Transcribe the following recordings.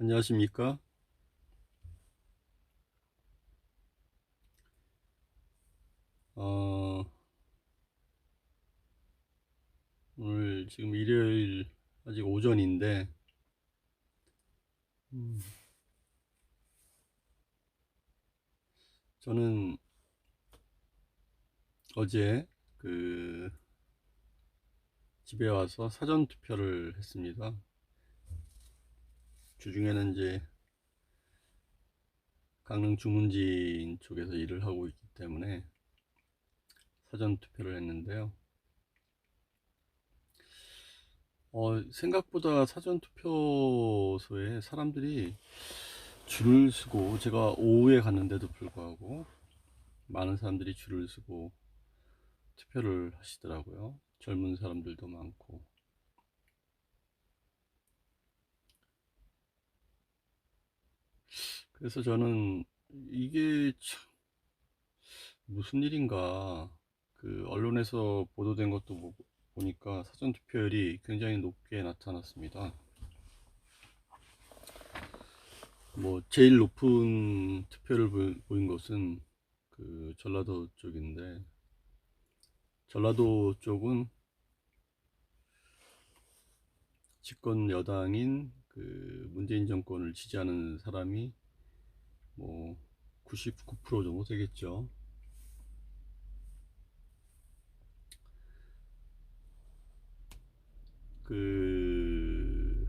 안녕하십니까? 어, 오늘 지금 일요일 아직 오전인데, 음, 저는 어제 그 집에 와서 사전 투표를 했습니다. 주중에는 이제 강릉 주문진 쪽에서 일을 하고 있기 때문에 사전 투표를 했는데요. 어, 생각보다 사전 투표소에 사람들이 줄을 서고 제가 오후에 갔는데도 불구하고 많은 사람들이 줄을 서고 투표를 하시더라고요. 젊은 사람들도 많고. 그래서 저는 이게 참 무슨 일인가 그 언론에서 보도된 것도 보- 보니까 사전 투표율이 굉장히 높게 나타났습니다. 뭐 제일 높은 투표를 보- 보인 것은 그 전라도 쪽인데 전라도 쪽은 집권 여당인 그 문재인 정권을 지지하는 사람이 뭐 99% 정도 되겠죠. 그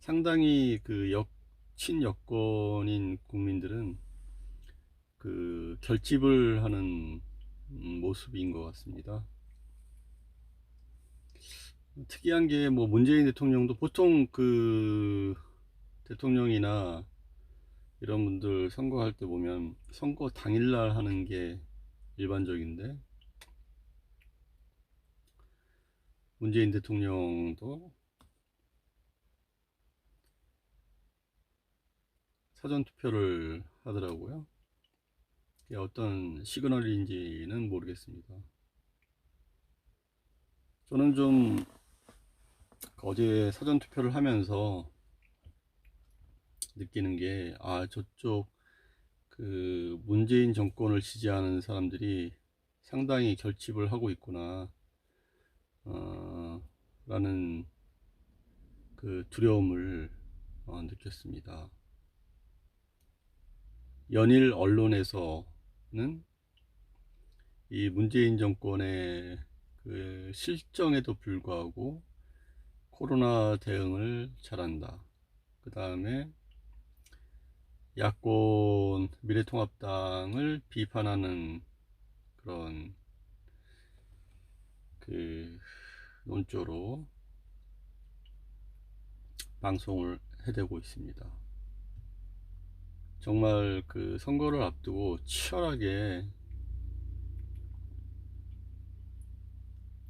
상당히 그 역, 친여권인 국민들은 그 결집을 하는 음, 모습인 것 같습니다. 특이한 게 뭐 문재인 대통령도 보통 그 대통령이나 이런 분들 선거할 때 보면 선거 당일날 하는 게 일반적인데 문재인 대통령도 사전 투표를 하더라고요. 어떤 시그널인지는 모르겠습니다. 저는 좀 어제 사전 투표를 하면서 느끼는 게, 아, 저쪽 그 문재인 정권을 지지하는 사람들이 상당히 결집을 하고 있구나, 어, 라는 그 두려움을 어, 느꼈습니다. 연일 언론에서는 이 문재인 정권의 그 실정에도 불구하고 코로나 대응을 잘한다. 그 다음에 야권 미래통합당을 비판하는 그런 그 논조로 방송을 해대고 있습니다. 정말 그 선거를 앞두고 치열하게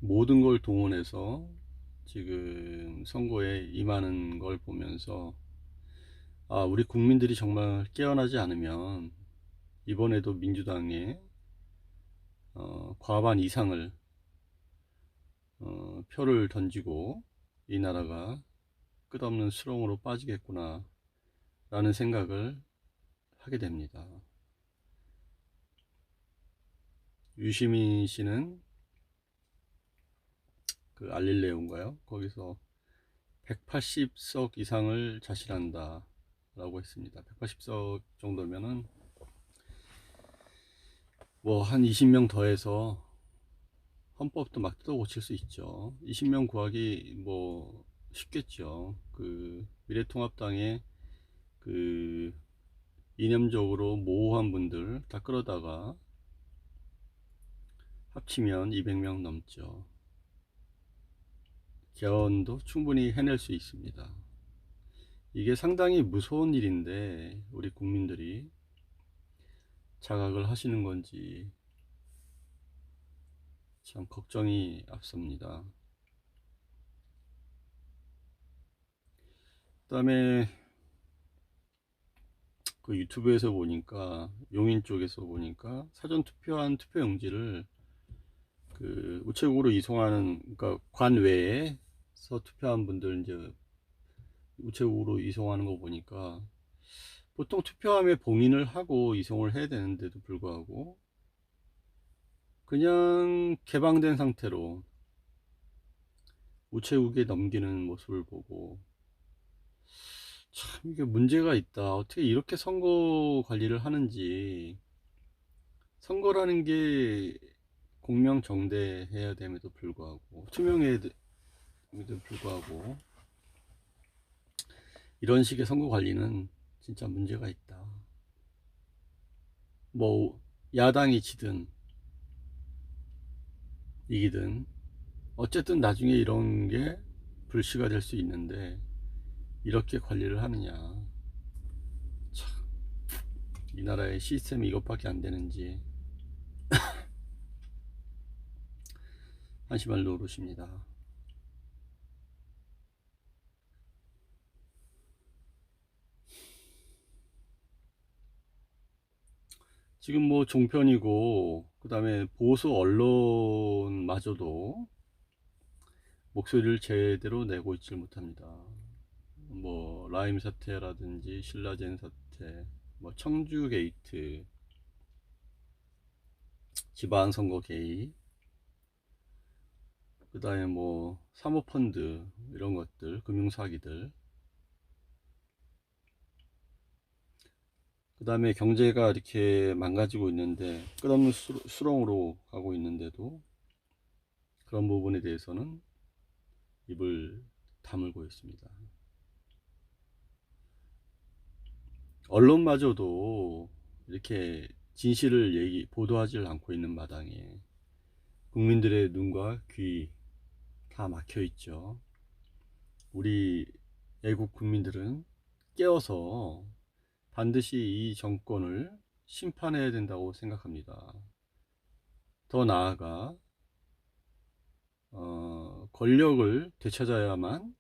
모든 걸 동원해서 지금 선거에 임하는 걸 보면서 아, 우리 국민들이 정말 깨어나지 않으면 이번에도 민주당에 어, 과반 이상을 어, 표를 던지고 이 나라가 끝없는 수렁으로 빠지겠구나 라는 생각을 하게 됩니다. 유시민 씨는 그 알릴레오인가요? 거기서 180석 이상을 자신한다 라고 했습니다. 180석 정도면은 뭐 한 20명 더해서 헌법도 막 뜯어 고칠 수 있죠. 20명 구하기 뭐 쉽겠죠. 그 미래통합당의 그 이념적으로 모호한 분들 다 끌어다가 합치면 200명 넘죠. 개헌도 충분히 해낼 수 있습니다. 이게 상당히 무서운 일인데 우리 국민들이 자각을 하시는 건지 참 걱정이 앞섭니다. 그다음에 그 유튜브에서 보니까 용인 쪽에서 보니까 사전 투표한 투표용지를 그 우체국으로 이송하는 그러니까 관 외에서 투표한 분들 이제 우체국으로 이송하는 거 보니까 보통 투표함에 봉인을 하고 이송을 해야 되는데도 불구하고 그냥 개방된 상태로 우체국에 넘기는 모습을 보고 참 이게 문제가 있다. 어떻게 이렇게 선거 관리를 하는지 선거라는 게 공명정대해야 됨에도 불구하고 투명해야 됨에도 불구하고 이런 식의 선거 관리는 진짜 문제가 있다. 뭐 야당이 지든 이기든 어쨌든 나중에 이런 게 불씨가 될 수 있는데 이렇게 관리를 하느냐 참, 이 나라의 시스템이 이것밖에 안 되는지 한심할 노릇입니다. 지금 뭐 종편이고 그 다음에 보수 언론마저도 목소리를 제대로 내고 있질 못합니다. 뭐 라임 사태라든지 신라젠 사태, 뭐 청주 게이트, 지방 선거 개입, 그 다음에 뭐 사모펀드 이런 것들, 금융 사기들, 그 다음에 경제가 이렇게 망가지고 있는데 끝없는 수- 수렁으로 가고 있는데도 그런 부분에 대해서는 입을 다물고 있습니다. 언론마저도 이렇게 진실을 얘기, 보도하지 않고 있는 마당에 국민들의 눈과 귀 다 막혀 있죠. 우리 애국 국민들은 깨어서 반드시 이 정권을 심판해야 된다고 생각합니다. 더 나아가 어, 권력을 되찾아야만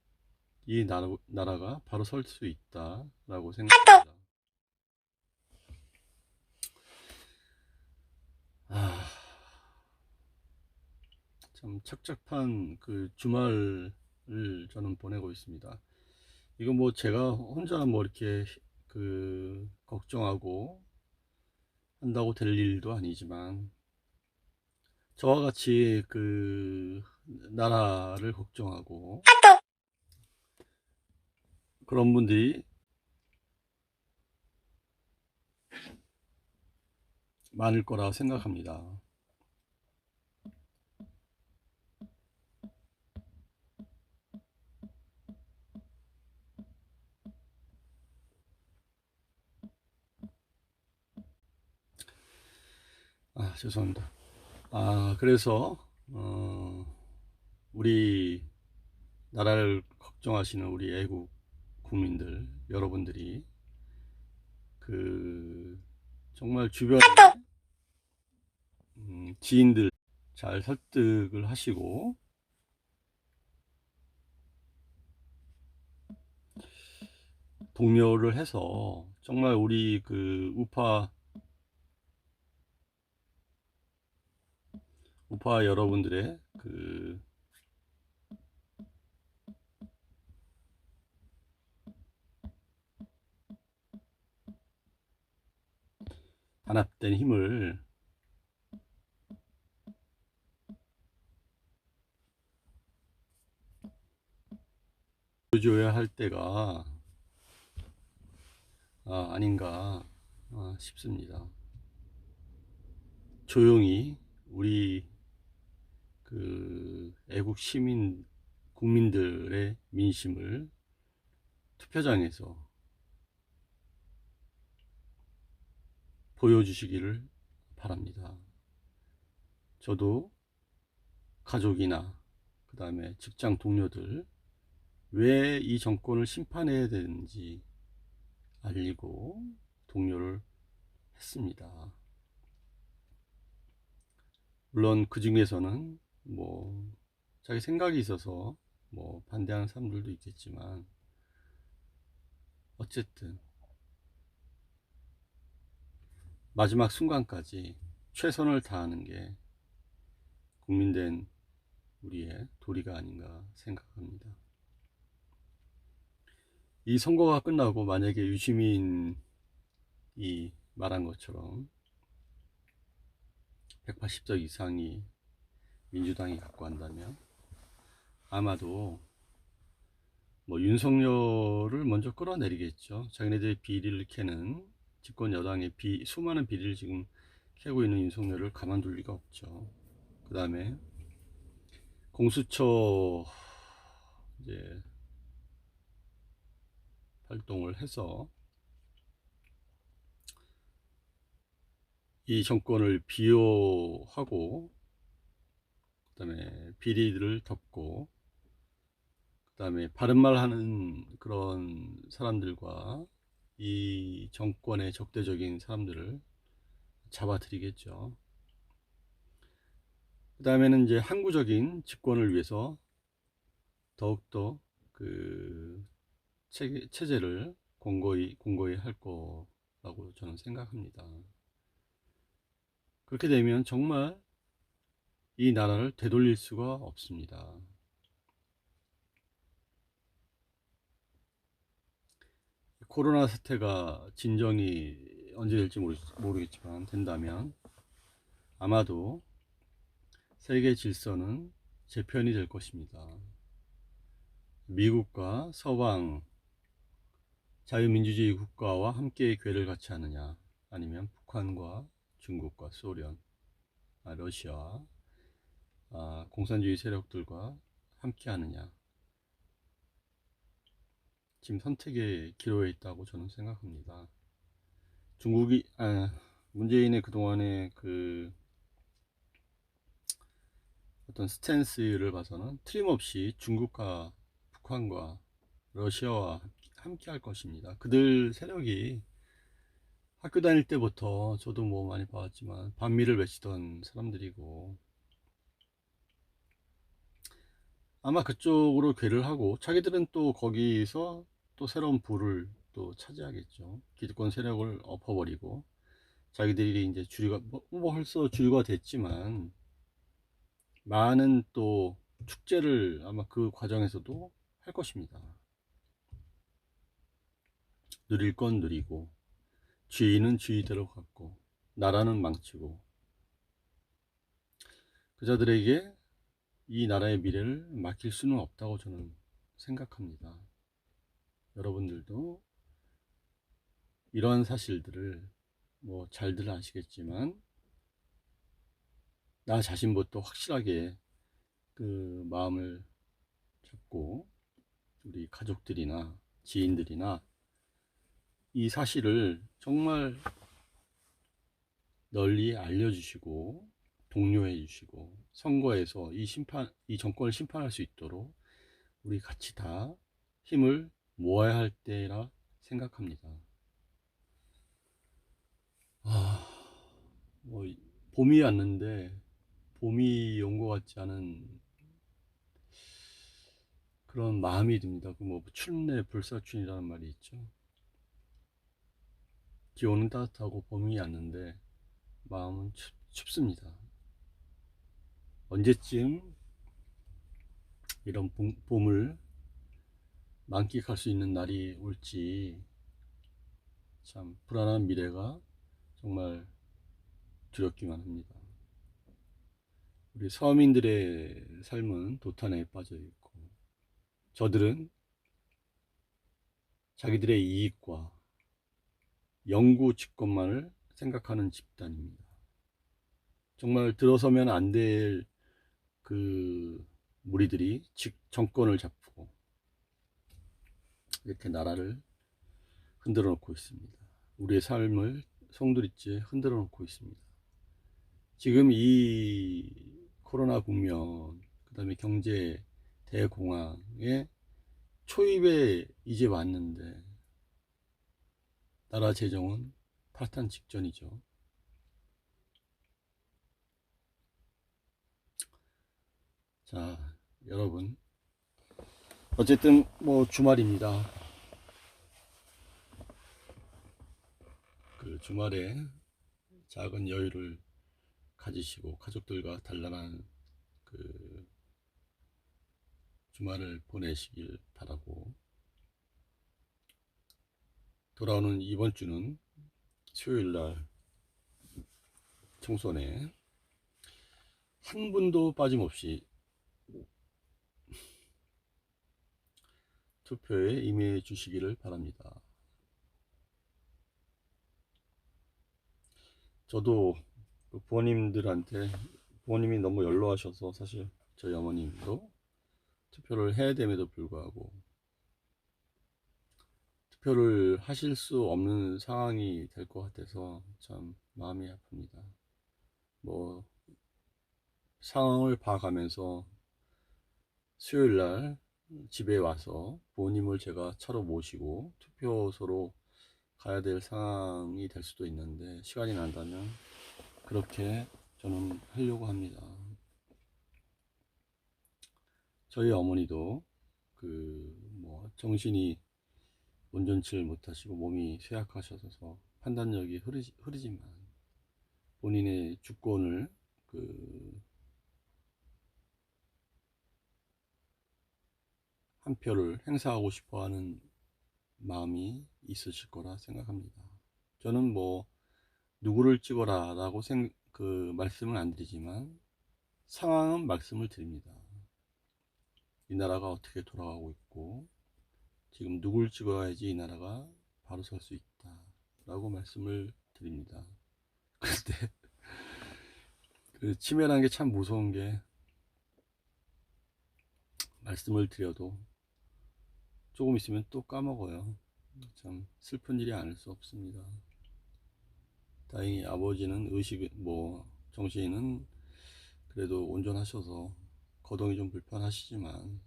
이 나라, 나라가 바로 설 수 있다라고 생각합니다. 아, 참 착잡한 그 주말을 저는 보내고 있습니다. 이거 뭐 제가 혼자 뭐 이렇게 그 걱정하고 한다고 될 일도 아니지만 저와 같이 그 나라를 걱정하고 그런 분들이 많을 거라 생각합니다. 아, 죄송합니다. 아, 그래서, 어, 우리 나라를 걱정하시는 우리 애국 국민들, 여러분들이, 그, 정말 주변에, 음, 지인들 잘 설득을 하시고, 동료를 해서, 정말 우리 그 우파 우파 여러분들의 그 단합된 힘을 보여줘야 할 때가 아, 아닌가 아, 싶습니다. 조용히 우리 그 애국 시민 국민들의 민심을 투표장에서 보여주시기를 바랍니다. 저도 가족이나 그 다음에 직장 동료들 왜 이 정권을 심판해야 되는지 알리고 동료를 했습니다. 물론 그 중에서는 뭐 자기 생각이 있어서 뭐 반대하는 사람들도 있겠지만 어쨌든 마지막 순간까지 최선을 다하는 게 국민된 우리의 도리가 아닌가 생각합니다. 이 선거가 끝나고 만약에 유시민이 말한 것처럼 180석 이상이 민주당이 갖고 한다면 아마도 뭐 윤석열을 먼저 끌어내리겠죠. 자기네들의 비리를 캐는 집권 여당의 비, 수많은 비리를 지금 캐고 있는 윤석열을 가만둘 리가 없죠. 그 다음에 공수처 이제 활동을 해서 이 정권을 비호하고 그다음에 비리들을 덮고 그다음에 바른말 하는 그런 사람들과 이 정권의 적대적인 사람들을 잡아들이겠죠. 그 다음에는 이제 항구적인 집권을 위해서 더욱더 그 체제를 공고히 공고히 할 거라고 저는 생각합니다. 그렇게 되면 정말 이 나라를 되돌릴 수가 없습니다. 코로나 사태가 진정이 언제 될지 모르, 모르겠지만 된다면 아마도 세계 질서는 재편이 될 것입니다. 미국과 서방 자유민주주의 국가와 함께 궤를 같이 하느냐 아니면 북한과 중국과 소련, 아, 러시아, 아, 공산주의 세력들과 함께 하느냐 지금 선택의 기로에 있다고 저는 생각합니다. 중국이 아, 문재인의 그동안의 그 어떤 스탠스를 봐서는 틀림없이 중국과 북한과 러시아와 함께 할 것입니다. 그들 세력이 학교 다닐 때부터 저도 뭐 많이 봐왔지만 반미를 외치던 사람들이고 아마 그쪽으로 궤를 하고 자기들은 또 거기서 또 새로운 부를 또 차지하겠죠. 기득권 세력을 엎어버리고 자기들이 이제 주류가 뭐, 뭐 벌써 주류가 됐지만 많은 또 축제를 아마 그 과정에서도 할 것입니다. 누릴 건 누리고 주인은 주의대로 갖고 나라는 망치고 그자들에게 이 나라의 미래를 맡길 수는 없다고 저는 생각합니다. 여러분들도 이러한 사실들을 뭐 잘들 아시겠지만 나 자신부터 확실하게 그 마음을 잡고 우리 가족들이나 지인들이나 이 사실을 정말 널리 알려주시고 독려해 주시고 선거에서 이 심판 이 정권을 심판할 수 있도록 우리 같이 다 힘을 모아야 할 때라 생각합니다. 아, 뭐 봄이 왔는데 봄이 온 것 같지 않은 그런 마음이 듭니다. 그 뭐 춘내 불사춘이라는 말이 있죠. 기온은 따뜻하고 봄이 왔는데 마음은 춥, 춥습니다. 언제쯤 이런 봄, 봄을 만끽할 수 있는 날이 올지 참 불안한 미래가 정말 두렵기만 합니다. 우리 서민들의 삶은 도탄에 빠져 있고 저들은 자기들의 이익과 영구 집권만을 생각하는 집단입니다. 정말 들어서면 안 될 그 무리들이 정권을 잡고 이렇게 나라를 흔들어 놓고 있습니다. 우리의 삶을 송두리째 흔들어 놓고 있습니다. 지금 이 코로나 국면, 그 다음에 경제 대공황의 초입에 이제 왔는데, 나라 재정은 파탄 직전이죠. 자, 여러분. 어쨌든 뭐 주말입니다. 그 주말에 작은 여유를 가지시고 가족들과 단란한 그 주말을 보내시길 바라고 돌아오는 이번 주는 수요일 날 총선에 한 분도 빠짐없이 투표에 임해 주시기를 바랍니다. 저도 그 부모님들한테 부모님이 너무 연로하셔서 사실 저희 어머님도 투표를 해야 됨에도 불구하고 투표를 하실 수 없는 상황이 될 것 같아서 참 마음이 아픕니다. 뭐 상황을 봐가면서 수요일 날 집에 와서 부모님을 제가 차로 모시고 투표소로 가야 될 상황이 될 수도 있는데 시간이 난다면 그렇게 저는 하려고 합니다. 저희 어머니도 그 뭐 정신이 온전치를 못하시고 몸이 쇠약하셔서 판단력이 흐르지, 흐르지만 본인의 주권을 그 한 표를 행사하고 싶어 하는 마음이 있으실 거라 생각합니다. 저는 뭐 누구를 찍어라 라고 생, 그 말씀을 안 드리지만 상황은 말씀을 드립니다. 이 나라가 어떻게 돌아가고 있고 지금 누굴 찍어야지 이 나라가 바로 설 수 있다 라고 말씀을 드립니다. 근데 그 치매라는 게 참 무서운 게 말씀을 드려도 조금 있으면 또 까먹어요. 참 슬픈 일이 아닐 수 없습니다. 다행히 아버지는 의식, 뭐, 정신은 그래도 온전하셔서 거동이 좀 불편하시지만,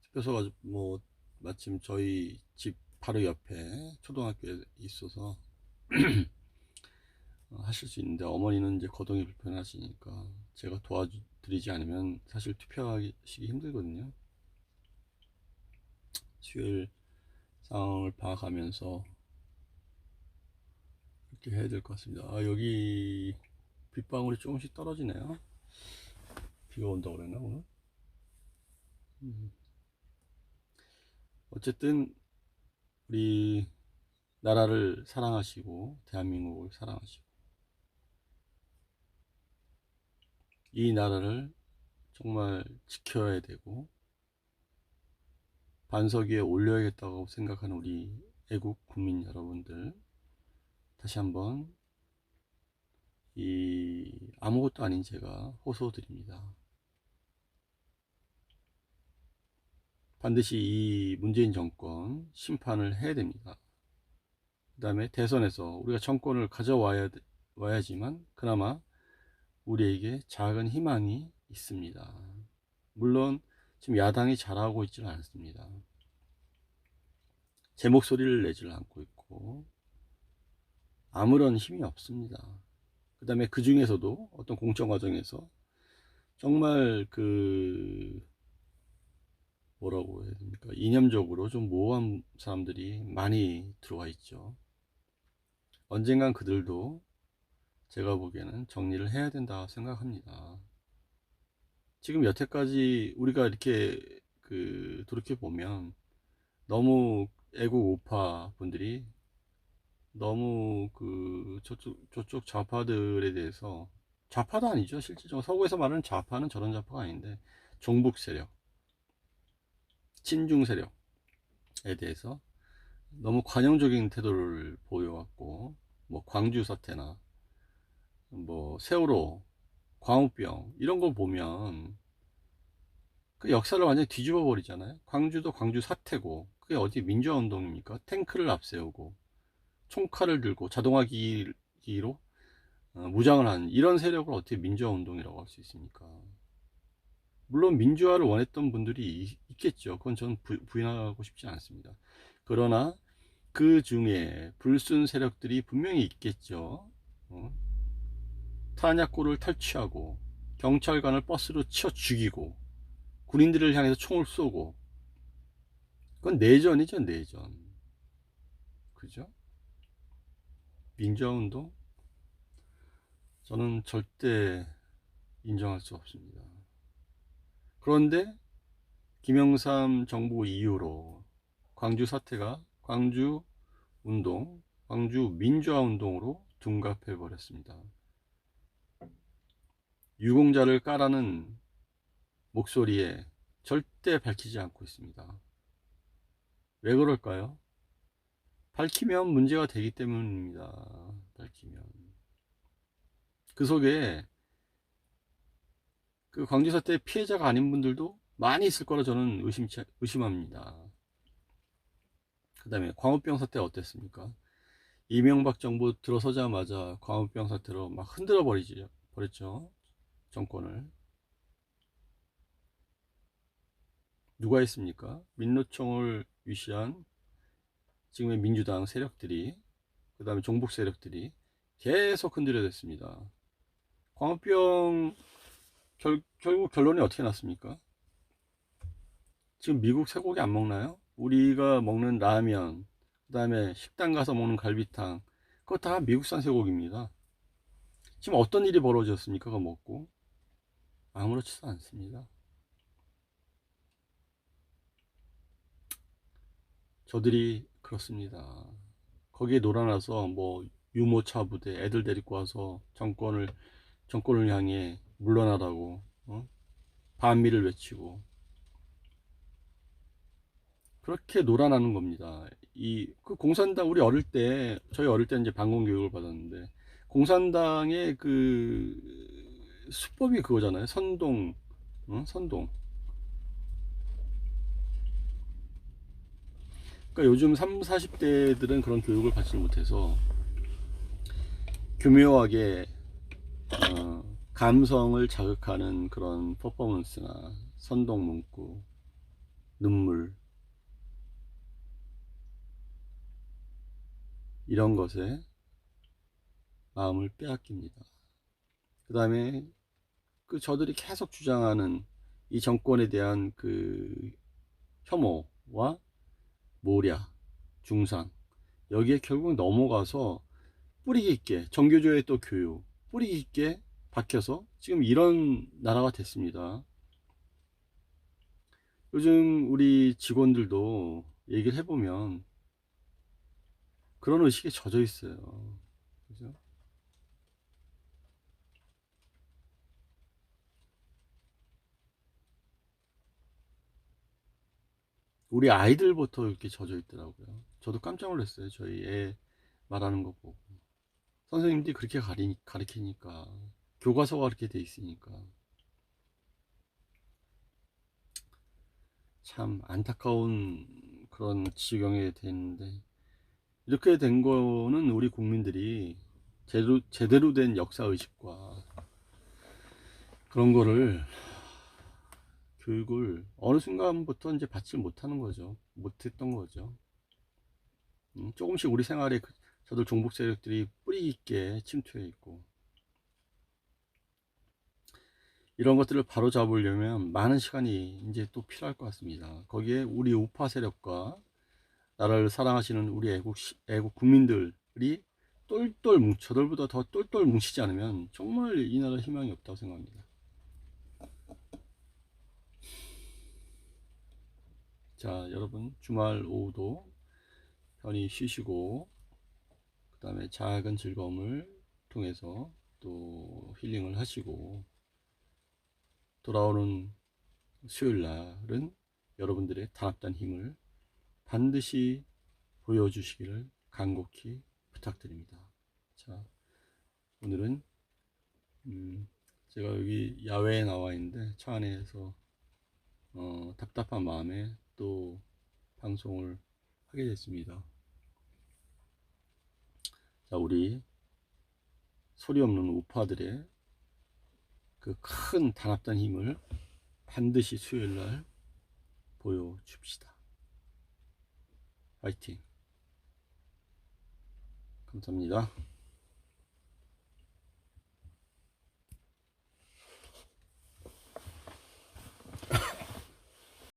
투표소가 뭐, 마침 저희 집 바로 옆에 초등학교에 있어서 하실 수 있는데, 어머니는 이제 거동이 불편하시니까 제가 도와드리지 않으면 사실 투표하시기 힘들거든요. 수요일 상황을 봐가면서 이렇게 해야 될 것 같습니다. 아, 여기 빗방울이 조금씩 떨어지네요. 비가 온다고 그랬나, 오늘? 음. 어쨌든, 우리 나라를 사랑하시고, 대한민국을 사랑하시고, 이 나라를 정말 지켜야 되고, 반석 위에 올려야겠다고 생각하는 우리 애국 국민 여러분들 다시 한번 이 아무것도 아닌 제가 호소드립니다. 반드시 이 문재인 정권 심판을 해야 됩니다. 그 다음에 대선에서 우리가 정권을 가져와야 와야지만 그나마 우리에게 작은 희망이 있습니다. 물론 지금 야당이 잘하고 있지는 않습니다. 제 목소리를 내질 않고 있고 아무런 힘이 없습니다. 그 다음에 그 중에서도 어떤 공천 과정에서 정말 그 뭐라고 해야 됩니까? 이념적으로 좀 모호한 사람들이 많이 들어와 있죠. 언젠간 그들도 제가 보기에는 정리를 해야 된다 생각합니다. 지금 여태까지 우리가 이렇게 그 돌이켜 보면 너무 애국 우파 분들이 너무 그 저쪽 저쪽 좌파들에 대해서 좌파도 아니죠. 실질적으로 서구에서 말하는 좌파는 저런 좌파가 아닌데 종북 세력 친중 세력에 대해서 너무 관용적인 태도를 보여왔고 뭐 광주 사태나 뭐 세월호 광우병 이런 거 보면 그 역사를 완전히 뒤집어 버리잖아요. 광주도 광주 사태고 그게 어디 민주화 운동입니까? 탱크를 앞세우고 총칼을 들고 자동화기로 어, 무장을 하는 이런 세력을 어떻게 민주화 운동이라고 할 수 있습니까? 물론 민주화를 원했던 분들이 있겠죠. 그건 저는 부인하고 싶지 않습니다. 그러나 그 중에 불순 세력들이 분명히 있겠죠. 어? 탄약고를 탈취하고 경찰관을 버스로 치어 죽이고 군인들을 향해서 총을 쏘고 그건 내전이죠 내전 그죠? 민주화운동 저는 절대 인정할 수 없습니다 그런데 김영삼 정부 이후로 광주 사태가 광주 운동, 광주 민주화 운동으로 둔갑해 버렸습니다. 유공자를 까라는 목소리에 절대 밝히지 않고 있습니다. 왜 그럴까요? 밝히면 문제가 되기 때문입니다. 밝히면. 그 속에 그 광주 사태 피해자가 아닌 분들도 많이 있을 거라 저는 의심, 의심합니다. 그 다음에 광우병 사태 어땠습니까? 이명박 정부 들어서자마자 광우병 사태로 막 흔들어 버리지, 버렸죠. 정권을. 누가 했습니까? 민노총을 위시한 지금의 민주당 세력들이, 그 다음에 종북 세력들이 계속 흔들어댔습니다. 광우병 결, 결국 결론이 어떻게 났습니까? 지금 미국 쇠고기 안 먹나요? 우리가 먹는 라면, 그 다음에 식당 가서 먹는 갈비탕, 그거 다 미국산 쇠고기입니다. 지금 어떤 일이 벌어졌습니까? 그거 먹고. 아무렇지도 않습니다. 저들이 그렇습니다. 거기에 놀아나서 뭐 유모차 부대 애들 데리고 와서 정권을 정권을 향해 물러나라고 어? 반미를 외치고 그렇게 놀아나는 겁니다. 이 그 공산당 우리 어릴 때 저희 어릴 때 이제 반공 교육을 받았는데 공산당의 그 수법이 그거잖아요. 선동, 어? 선동. 그러니까 요즘 3, 40대들은 그런 교육을 받지 못해서 교묘하게 어, 감성을 자극하는 그런 퍼포먼스나 선동 문구, 눈물 이런 것에 마음을 빼앗깁니다. 그 다음에 그 저들이 계속 주장하는 이 정권에 대한 그 혐오와 모략, 중상 여기에 결국 넘어가서 뿌리 깊게 정교조의 또 교육 뿌리 깊게 박혀서 지금 이런 나라가 됐습니다. 요즘 우리 직원들도 얘기를 해보면 그런 의식에 젖어 있어요. 그죠? 우리 아이들부터 이렇게 젖어 있더라고요. 저도 깜짝 놀랐어요. 저희 애 말하는 거 보고. 선생님들이 그렇게 가리, 가르치니까. 교과서가 그렇게 돼 있으니까. 참 안타까운 그런 지경에 됐는데, 이렇게 된 거는 우리 국민들이 제대로, 제대로 된 역사의식과 그런 거를 교육을 어느 순간부터 이제 받지 못하는 거죠. 못했던 거죠. 음, 조금씩 우리 생활에 그, 저들 종북 세력들이 뿌리 있게 침투해 있고 이런 것들을 바로 잡으려면 많은 시간이 이제 또 필요할 것 같습니다. 거기에 우리 우파 세력과 나라를 사랑하시는 우리 애국, 애국 국민들이 똘똘 뭉, 저들보다 더 똘똘 뭉치지 않으면 정말 이 나라 희망이 없다고 생각합니다. 자, 여러분 주말 오후도 편히 쉬시고 그 다음에 작은 즐거움을 통해서 또 힐링을 하시고 돌아오는 수요일 날은 여러분들의 단합단 힘을 반드시 보여주시기를 간곡히 부탁드립니다. 자, 오늘은 음, 제가 여기 야외에 나와 있는데 차 안에서 어, 답답한 마음에 또 방송을 하게 됐습니다. 자, 우리 소리 없는 우파들의 그 큰 단합단 힘을 반드시 수요일 날 보여줍시다. 화이팅! 감사합니다.